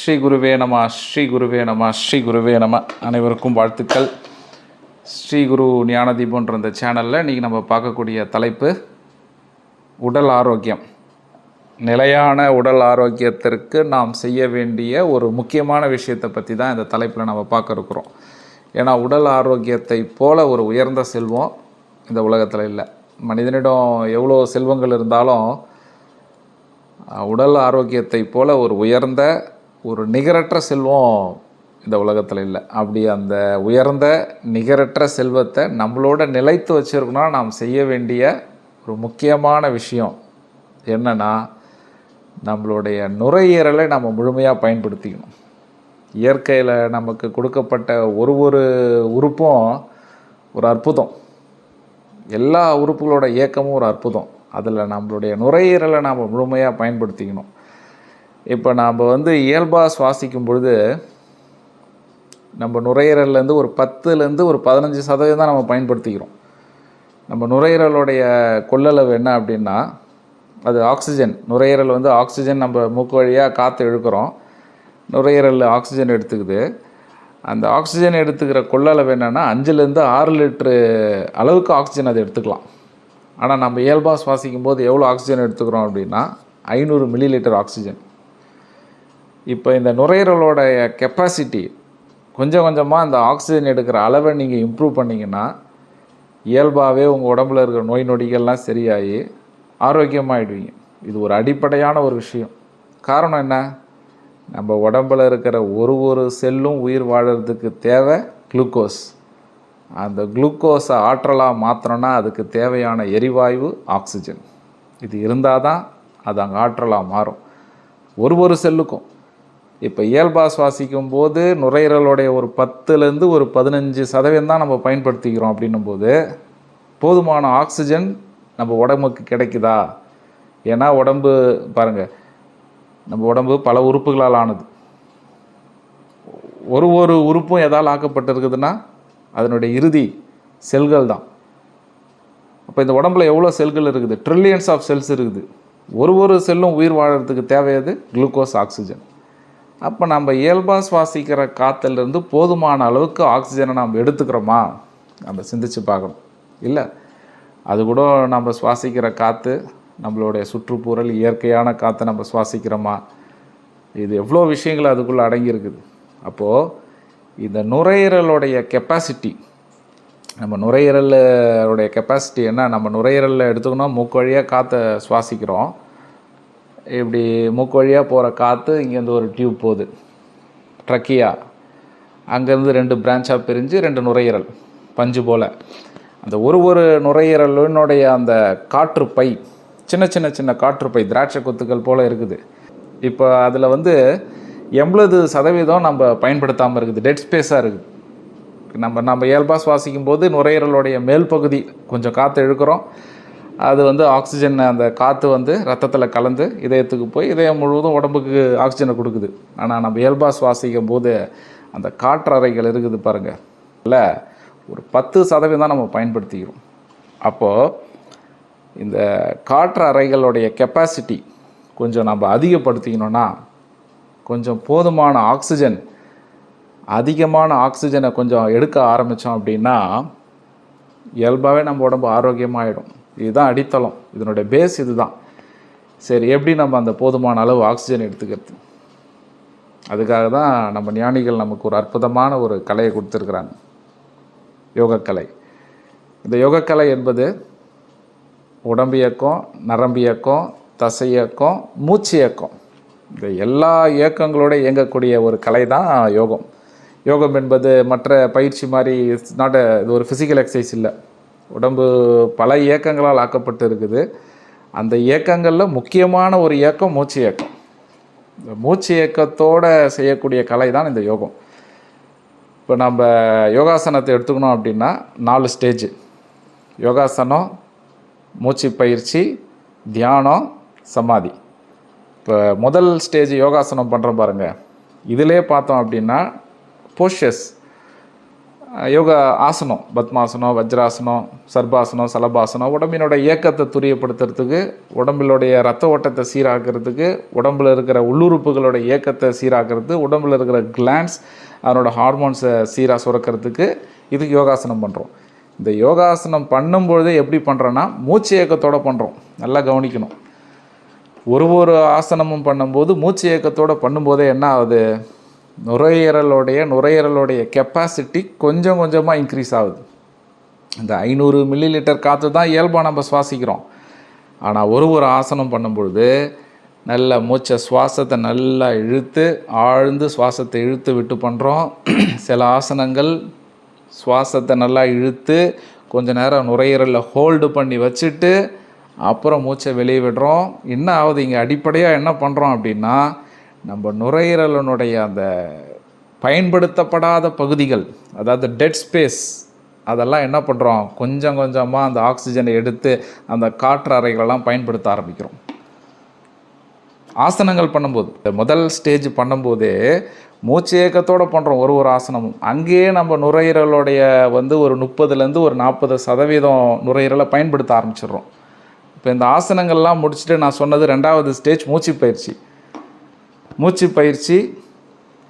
ஸ்ரீ குருவே நம ஸ்ரீ குருவே நம ஸ்ரீ குருவே நம. அனைவருக்கும் வாழ்த்துக்கள். ஸ்ரீ குரு ஞானதீபன்ற இந்த சேனலில் இன்றைக்கி நம்ம பார்க்கக்கூடிய தலைப்பு உடல் ஆரோக்கியம். நிலையான உடல் ஆரோக்கியத்திற்கு நாம் செய்ய வேண்டிய ஒரு முக்கியமான விஷயத்தை பற்றி தான் இந்த தலைப்பில் நம்ம பார்க்க இருக்கிறோம். ஏன்னா உடல் ஆரோக்கியத்தை போல ஒரு உயர்ந்த செல்வம் இந்த உலகத்தில் இல்லை. மனிதனிடம் எவ்வளோ செல்வங்கள் இருந்தாலும் உடல் ஆரோக்கியத்தை போல ஒரு உயர்ந்த ஒரு நிகரற்ற செல்வம் இந்த உலகத்தில் இல்லை. அப்படி அந்த உயர்ந்த நிகரற்ற செல்வத்தை நம்மளோட நிலைத்து வச்சுருக்கணும்னா நாம் செய்ய வேண்டிய ஒரு முக்கியமான விஷயம் என்னென்னா நம்மளுடைய நுரையீரலை நம்ம முழுமையாக பயன்படுத்திக்கணும். இயற்கையில் நமக்கு கொடுக்கப்பட்ட ஒரு ஒரு உறுப்பும் ஒரு அற்புதம். எல்லா உறுப்புகளோட இயக்கமும் ஒரு அற்புதம். அதில் நம்மளுடைய நுரையீரலை நாம் முழுமையாக பயன்படுத்திக்கணும். இப்போ நாம் வந்து இயல்பாக சுவாசிக்கும் பொழுது நம்ம நுரையீரல்லேருந்து ஒரு பத்துலேருந்து ஒரு பதினஞ்சு சதவீதம் தான் நம்ம பயன்படுத்திக்கிறோம். நம்ம நுரையீரலுடைய கொள்ளளவு என்ன அப்படின்னா அது ஆக்சிஜன். நுரையீரல் வந்து ஆக்சிஜன் நம்ம மூக்கு வழியாக காற்று இழுக்கிறோம். நுரையீரல் ஆக்சிஜன் எடுத்துக்குது. அந்த ஆக்சிஜன் எடுத்துக்கிற கொள்ளளவு என்னென்னா அஞ்சுலேருந்து ஆறு லிட்ரு அளவுக்கு ஆக்சிஜன் அதை எடுத்துக்கலாம். ஆனால் நம்ம இயல்பாக சுவாசிக்கும் போது எவ்வளோ ஆக்சிஜன் எடுத்துக்கிறோம் அப்படின்னா ஐநூறு மில்லி லிட்டர் ஆக்சிஜன். இப்போ இந்த நுரையீரலோடைய கெப்பாசிட்டி கொஞ்சம் கொஞ்சமாக அந்த ஆக்சிஜன் எடுக்கிற அளவை நீங்கள் இம்ப்ரூவ் பண்ணிங்கன்னா இயல்பாகவே உங்கள் உடம்புல இருக்கிற நோய் நொடிகள்லாம் சரியாகி ஆரோக்கியமாகிடுவீங்க இது ஒரு அடிப்படையான ஒரு விஷயம். காரணம் என்ன? நம்ம உடம்புல இருக்கிற ஒரு ஒரு செல்லும் உயிர் வாழறதுக்கு தேவை குளுக்கோஸ் அந்த குளுக்கோஸை ஆற்றலாக மாற்றணும்னா அதுக்கு தேவையான எரிவாயு ஆக்சிஜன் இது இருந்தால் தான் அது அங்கே ஆற்றலாக மாறும். ஒரு ஒரு செல்லுக்கும். இப்போ இயல்பாக சுவாசிக்கும் போது நுரையீரலுடைய ஒரு பத்துலேருந்து ஒரு பதினஞ்சு சதவீதம் தான் நம்ம பயன்படுத்திக்கிறோம் அப்படின்னும் போது போதுமான ஆக்சிஜன் நம்ம உடம்புக்கு கிடைக்குதா? ஏன்னா உடம்பு பாருங்கள் நம்ம உடம்பு பல உறுப்புகளால் ஆனது. ஒரு ஒரு உறுப்பும் எதால் ஆக்கப்பட்டிருக்குதுன்னா அதனுடைய இறுதி செல்கள் தான். அப்போ இந்த உடம்புல எவ்வளோ செல்கள் இருக்குது? ட்ரில்லியன்ஸ் ஆஃப் செல்ஸ் இருக்குது. ஒரு ஒரு செல்லும் உயிர் வாழறதுக்கு தேவையது குளுக்கோஸ் ஆக்சிஜன் அப்போ நம்ம இயல்பாக சுவாசிக்கிற காற்றுலேருந்து போதுமான அளவுக்கு ஆக்சிஜனை நம்ம எடுத்துக்கிறோமா? நம்ம சிந்திச்சு பார்க்கணும். இல்லை? அது கூட நம்ம சுவாசிக்கிற காற்று நம்மளுடைய சுற்றுப்புறல் இயற்கையான காற்றை நம்ம சுவாசிக்கிறோமா? இது எவ்வளோ விஷயங்கள் அதுக்குள்ளே அடங்கியிருக்குது. அப்போது இந்த நுரையீரலுடைய கெப்பாசிட்டி நம்ம நுரையீரலுடைய கெப்பாசிட்டி என்ன? நம்ம நுரையீரலில் எடுத்துக்கணும் மூக்கு வழியாக காற்றை சுவாசிக்கிறோம். இப்படி மூக்கு வழியாக போகிற காற்று இங்கேருந்து ஒரு டியூப் போகுது. ட்ரக்கியா. அங்கேருந்து ரெண்டு பிரான்ச்சாக பிரிஞ்சு ரெண்டு நுரையீரல் பஞ்சு போல். அந்த ஒரு ஒரு நுரையீரலினுடைய அந்த காற்று பை சின்ன சின்ன சின்ன காற்று பை திராட்சை கொத்துக்கள் போல் இருக்குது. இப்போ அதில் வந்து எண்பது சதவீதம் நம்ம பயன்படுத்தாமல் இருக்குது. டெட் ஸ்பேஸாக இருக்குது. நம்ம நம்ம இயல்பாக சுவாசிக்கும் போது நுரையீரலுடைய மேல் பகுதி கொஞ்சம் காற்று இழுக்கிறோம். அது வந்து ஆக்சிஜன் அந்த காற்று வந்து ரத்தத்தில் கலந்து இதயத்துக்கு போய் இதயம் முழுவதும் உடம்புக்கு ஆக்சிஜனை கொடுக்குது. ஆனால் நம்ம இயல்பாக சுவாசிக்கும் போது அந்த காற்றறைகள் இருக்குது பாருங்கள் இல்லை ஒரு பத்து சதவீதம் தான் நம்ம பயன்படுத்திக்கிறோம். அப்போது இந்த காற்று அறைகளுடைய கெப்பாசிட்டி கொஞ்சம் நம்ம அதிகப்படுத்திக்கணும்னா கொஞ்சம் போதுமான ஆக்சிஜன் அதிகமான ஆக்சிஜனை கொஞ்சம் எடுக்க ஆரம்பித்தோம் அப்படின்னா இயல்பாகவே நம்ம உடம்பு ஆரோக்கியமாகிடும் இதுதான் அடித்தளம். இதனுடைய பேஸ் இதுதான். சரி எப்படி நம்ம அந்த போதுமான அளவு ஆக்சிஜன் எடுத்துக்கிறது? அதுக்காக தான் நம்ம ஞானிகள் நமக்கு ஒரு அற்புதமான ஒரு கலையை கொடுத்துருக்குறாங்க. யோகக்கலை. இந்த யோகக்கலை என்பது உடம்பு இயக்கம் நரம்பு இயக்கம் தசை இயக்கம் மூச்சு இயக்கம். இந்த எல்லா இயக்கங்களோடு இயங்கக்கூடிய ஒரு கலை தான் யோகம். யோகம் என்பது மற்ற பயிற்சி மாதிரி நாட் இது ஒரு ஃபிசிக்கல் எக்ஸசைஸ் இல்லை. உடம்பு பல இயக்கங்களால் ஆக்கப்பட்டு இருக்குது. அந்த இயக்கங்களில் முக்கியமான ஒரு இயக்கம் மூச்சு இயக்கம். இந்த மூச்சு இயக்கத்தோடு செய்யக்கூடிய கலை தான் இந்த யோகம். இப்போ நம்ம யோகாசனத்தை எடுத்துக்கணும் அப்படின்னா நாலு ஸ்டேஜ். யோகாசனம் மூச்சு பயிற்சி தியானம் சமாதி. இப்போ முதல் ஸ்டேஜ் யோகாசனம் பண்ணுறோம் பாருங்கள் இதிலே பார்த்தோம் அப்படின்னா போஷஸ் யோகா ஆசனம் பத்மாசனம் வஜ்ராசனம் சர்பாசனம் சலபாசனம் உடம்பினோட இயக்கத்தை துரியப்படுத்துறதுக்கு உடம்பிலுடைய ரத்த ஓட்டத்தை சீராக்கிறதுக்கு உடம்பில் இருக்கிற உள்ளுறுப்புகளோட இயக்கத்தை சீராக்கிறது உடம்பில் இருக்கிற கிளான்ஸ் அதனோட ஹார்மோன்ஸை சீராக சுரக்கிறதுக்கு இதுக்கு யோகாசனம் பண்ணுறோம் இந்த யோகாசனம் பண்ணும்பொழுதே எப்படி பண்ணுறோன்னா மூச்சு இயக்கத்தோடு பண்ணுறோம் நல்லா கவனிக்கணும். ஒரு ஒரு ஆசனமும் பண்ணும்போது மூச்சு இயக்கத்தோடு பண்ணும்போதே என்ன ஆகுது? நுரையீரலுடைய நுரையீரலுடைய கெப்பாசிட்டி கொஞ்சம் கொஞ்சமாக இன்க்ரீஸ் ஆகுது. இந்த ஐநூறு மில்லி லிட்டர் காற்று தான் இயல்பாக நம்ம சுவாசிக்கிறோம். ஆனால் ஒரு ஒரு ஆசனம் பண்ணும்பொழுது நல்ல மூச்சை சுவாசத்தை நல்லா இழுத்து ஆழ்ந்து சுவாசத்தை இழுத்து விட்டு பண்ணுறோம் சில ஆசனங்கள் சுவாசத்தை நல்லா இழுத்து கொஞ்ச நேரம் நுரையீரலில் ஹோல்டு பண்ணி வச்சுட்டு அப்புறம் மூச்சை வெளியே விடுறோம். என்ன ஆகுது? இங்கே அடிப்படையாக என்ன பண்ணுறோம் அப்படின்னா நம்ம நுரையீரலனுடைய அந்த பயன்படுத்தப்படாத பகுதிகள் அதாவது டெட் ஸ்பேஸ் அதெல்லாம் என்ன பண்ணுறோம் கொஞ்சம் கொஞ்சமாக அந்த ஆக்சிஜனை எடுத்து அந்த காற்று அறைகளெல்லாம் பயன்படுத்த ஆரம்பிக்கிறோம். ஆசனங்கள் பண்ணும்போது முதல் ஸ்டேஜ் பண்ணும்போதே மூச்சு ஏக்கத்தோடு பண்ணுறோம் ஒரு ஒரு ஆசனமும். அங்கேயே நம்ம நுரையீரலுடைய வந்து ஒரு முப்பதுலேருந்து ஒரு நாற்பது சதவீதம் நுரையீரலை பயன்படுத்த ஆரம்பிச்சிடுறோம். இப்போ இந்த ஆசனங்கள்லாம் முடிச்சுட்டு நான் சொன்னது ரெண்டாவது ஸ்டேஜ் மூச்சு பயிற்சி. மூச்சு பயிற்சி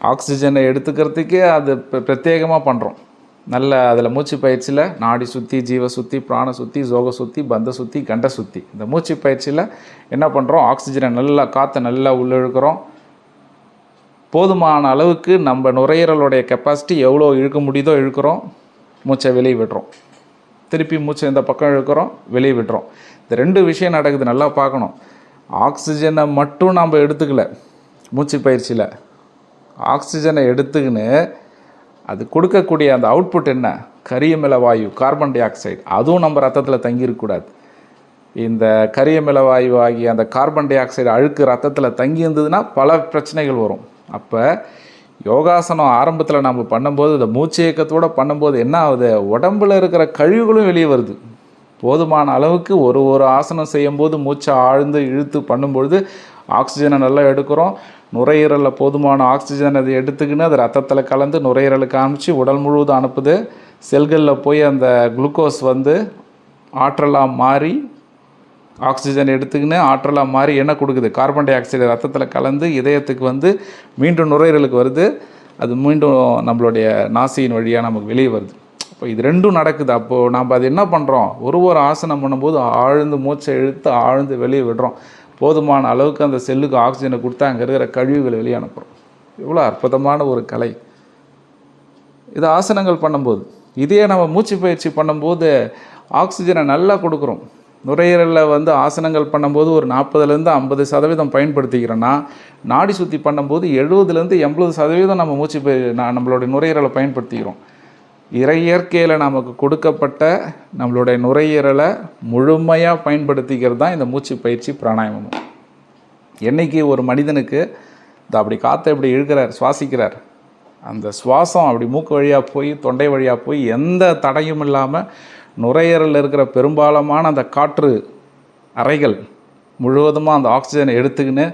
ஆக்சிஜனை எடுத்துக்கிறதுக்கே அது பிரத்யேகமாக பண்ணுறோம் நல்ல அதில் மூச்சு பயிற்சியில் நாடி சுற்றி ஜீவ சுற்றி பிராண சுற்றி ஜோக சுற்றி பந்த சுற்றி கண்ட சுற்றி இந்த மூச்சு பயிற்சியில் என்ன பண்ணுறோம் ஆக்சிஜனை நல்லா காற்றை நல்லா உள்ளிழுக்கிறோம் போதுமான அளவுக்கு நம்ம நுரையீரலுடைய கெப்பாசிட்டி எவ்வளோ இழுக்க முடியுதோ இழுக்கிறோம். மூச்சை வெளியே விடுறோம். திருப்பி மூச்சை இந்த பக்கம் இழுக்கிறோம் வெளியே விடுறோம். இந்த ரெண்டு விஷயம் நடக்குது நல்லா பார்க்கணும். ஆக்சிஜனை மட்டும் நம்ம எடுத்துக்கல. மூச்சு பயிற்சியில். ஆக்சிஜனை எடுத்துக்கின்னு அது கொடுக்கக்கூடிய அந்த அவுட்புட் என்ன? கரியமில வாயு கார்பன் டை ஆக்சைடு அதுவும் நம்ம ரத்தத்தில் தங்கியிருக்கக்கூடாது இந்த கரியமில வாயு ஆகிய அந்த கார்பன் டை ஆக்சைடு அழுக்கு ரத்தத்தில் தங்கி இருந்ததுன்னா பல பிரச்சனைகள் வரும். அப்போ யோகாசனம் ஆரம்பத்தில் நம்ம பண்ணும்போது இந்த மூச்சு இயக்கத்தோடு பண்ணும்போது என்ன ஆகுது? உடம்பில் இருக்கிற கழிவுகளும் வெளியே வருது. போதுமான அளவுக்கு ஒரு ஒரு ஆசனம் செய்யும்போது மூச்சை ஆழ்ந்து இழுத்து பண்ணும்பொழுது ஆக்சிஜனை நல்லா எடுக்கிறோம். நுரையீரலில் போதுமான ஆக்சிஜன் அது எடுத்துக்கின்னு அது ரத்தத்தில் கலந்து நுரையீரலுக்கு காமிச்சு உடல் முழுவதும் அனுப்புது. செல்களில் போய் அந்த குளுக்கோஸ் வந்து ஆற்றலாக மாறி ஆக்சிஜன் எடுத்துக்கின்னு ஆற்றலாக மாறி என்ன கொடுக்குது. கார்பன் டை ஆக்சைடு ரத்தத்தில் கலந்து இதயத்துக்கு வந்து மீண்டும் நுரையீரலுக்கு வருது. அது மீண்டும் நம்மளுடைய நாசியின் வழியாக நமக்கு வெளியே வருது. இப்போ இது ரெண்டும் நடக்குது. அப்போது நம்ம அது என்ன பண்ணுறோம் ஒரு ஒரு ஆசனம் பண்ணும்போது ஆழ்ந்து மூச்சை இழுத்து ஆழ்ந்து வெளியே விடுறோம். போதுமான அளவுக்கு அந்த செல்லுக்கு ஆக்சிஜனை கொடுத்தா அங்கே இருக்கிற கழிவுகளை வெளியே அனுப்புகிறோம் இவ்வளோ அற்புதமான ஒரு கலை. இது ஆசனங்கள் பண்ணும்போது இதே நம்ம மூச்சு பயிற்சி பண்ணும்போது ஆக்சிஜனை நல்லா கொடுக்குறோம். நுரையீரலில் வந்து ஆசனங்கள் பண்ணும்போது ஒரு நாற்பதுலேருந்து ஐம்பது சதவீதம் பயன்படுத்திக்கிறோன்னா நாடி சுற்றி பண்ணும்போது எழுபதுலேருந்து எண்பது சதவீதம் நம்ம மூச்சு பய நான் நம்மளுடைய நுரையீரலை பயன்படுத்திக்கிறோம். இறையற்கையில் நமக்கு கொடுக்கப்பட்ட நம்மளுடைய நுரையீரலை முழுமையாக பயன்படுத்திக்கிறது தான் இந்த மூச்சு பயிற்சி பிராணாயாமம். என்றைக்கு ஒரு மனிதனுக்கு இந்த அப்படி காற்றை இப்படி இழுக்கிறார் சுவாசிக்கிறார் அந்த சுவாசம் அப்படி மூக்கு வழியாக போய் தொண்டை வழியாக போய் எந்த தடையும் இல்லாமல் நுரையீரலில் இருக்கிற பெரும்பாலமான அந்த காற்று அறைகள் முழுவதுமாக அந்த ஆக்சிஜனை எடுத்துக்கின்னு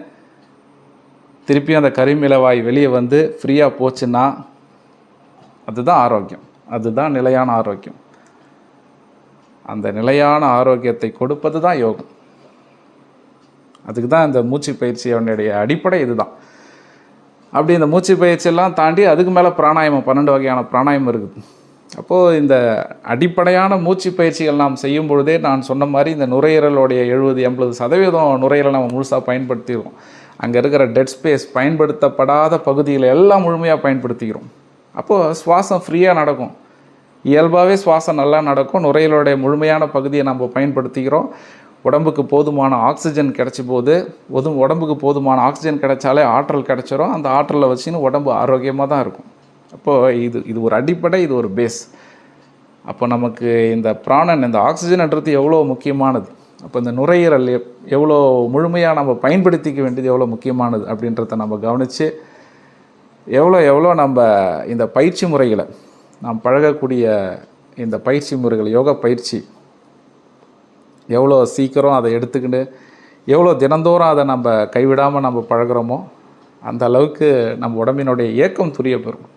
திருப்பி அந்த கரிமிளவாய் வெளியே வந்து ஃப்ரீயாக போச்சுன்னா அதுதான் ஆரோக்கியம். அதுதான் நிலையான ஆரோக்கியம். அந்த நிலையான ஆரோக்கியத்தை கொடுப்பது தான் யோகம். அதுக்கு தான் இந்த மூச்சு பயிற்சியோடைய அடிப்படை இதுதான். அப்படி இந்த மூச்சு பயிற்சியெல்லாம் தாண்டி அதுக்கு மேலே பிராணாயமம் பன்னெண்டு வகையான பிராணாயம் இருக்குது. அப்போது இந்த அடிப்படையான மூச்சு பயிற்சிகள் நாம் செய்யும் பொழுதே நான் சொன்ன மாதிரி இந்த நுரையீரலுடைய எழுபது எண்பது சதவீதம் நுரையீரலை நம்ம முழுசாக பயன்படுத்திடுவோம் அங்கே இருக்கிற டெட் ஸ்பேஸ் பயன்படுத்தப்படாத பகுதிகளை எல்லாம் முழுமையாக பயன்படுத்திக்கிறோம். அப்போது சுவாசம் ஃப்ரீயாக நடக்கும். இயல்பாகவே சுவாசம் நல்லா நடக்கும். நுரையீரலுடைய முழுமையான பகுதியை நம்ம பயன்படுத்திக்கிறோம். உடம்புக்கு போதுமான ஆக்சிஜன் கிடச்சி போது ஒது உடம்புக்கு போதுமான ஆக்சிஜன் கிடைச்சாலே ஆற்றல் கிடச்சிரும். அந்த ஆற்றலை வச்சுன்னு உடம்பு ஆரோக்கியமாக தான் இருக்கும். அப்போது இது இது ஒரு அடிப்படை இது ஒரு பேஸ் அப்போ நமக்கு இந்த பிராணன் இந்த ஆக்சிஜன்ன்றது எவ்வளோ முக்கியமானது? அப்போ இந்த நுரையீரல் எவ்வளோ முழுமையாக நம்ம பயன்படுத்திக்க வேண்டியது எவ்வளோ முக்கியமானது அப்படின்றத நம்ம கவனித்து எவ்வளோ எவ்வளோ நம்ம இந்த பயிற்சி முறைகளை நாம் பழகக்கூடிய இந்த பயிற்சி முறைகள் யோகா பயிற்சி எவ்வளோ சீக்கிரம் அதை எடுத்துக்கிட்டு எவ்வளோ தினந்தோறும் அதை நம்ம கைவிடாமல் நம்ம பழகுறோமோ அந்த அளவுக்கு நம்ம உடம்பினுடைய இயக்கம் துரிய பெறும்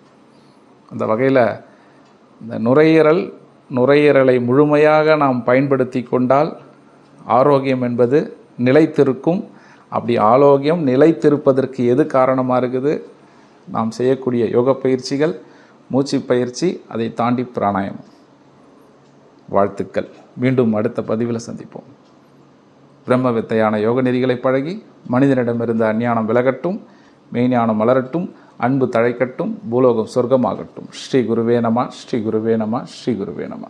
அந்த வகையில் இந்த நுரையீரல் நுரையீரலை முழுமையாக நாம் பயன்படுத்தி கொண்டால் ஆரோக்கியம் என்பது நிலைத்திருக்கும். அப்படி ஆரோக்கியம் நிலைத்திருப்பதற்கு எது காரணமாக இருக்குது? நாம் செய்யக்கூடிய யோக பயிற்சிகள் மூச்சு பயிற்சி அதை தாண்டி பிராணாயம். வாழ்த்துக்கள். மீண்டும் அடுத்த பதிவில் சந்திப்போம். பிரம்ம வித்தையான யோக நெறிகளை பழகி மனிதனிடமிருந்த அஞ்ஞானம் விலகட்டும் மெய்ஞானம் மலரட்டும் அன்பு தழைக்கட்டும் பூலோகம் சொர்க்கமாகட்டும். ஸ்ரீ குருவே நம ஸ்ரீ குருவே நம ஸ்ரீ குருவே நம.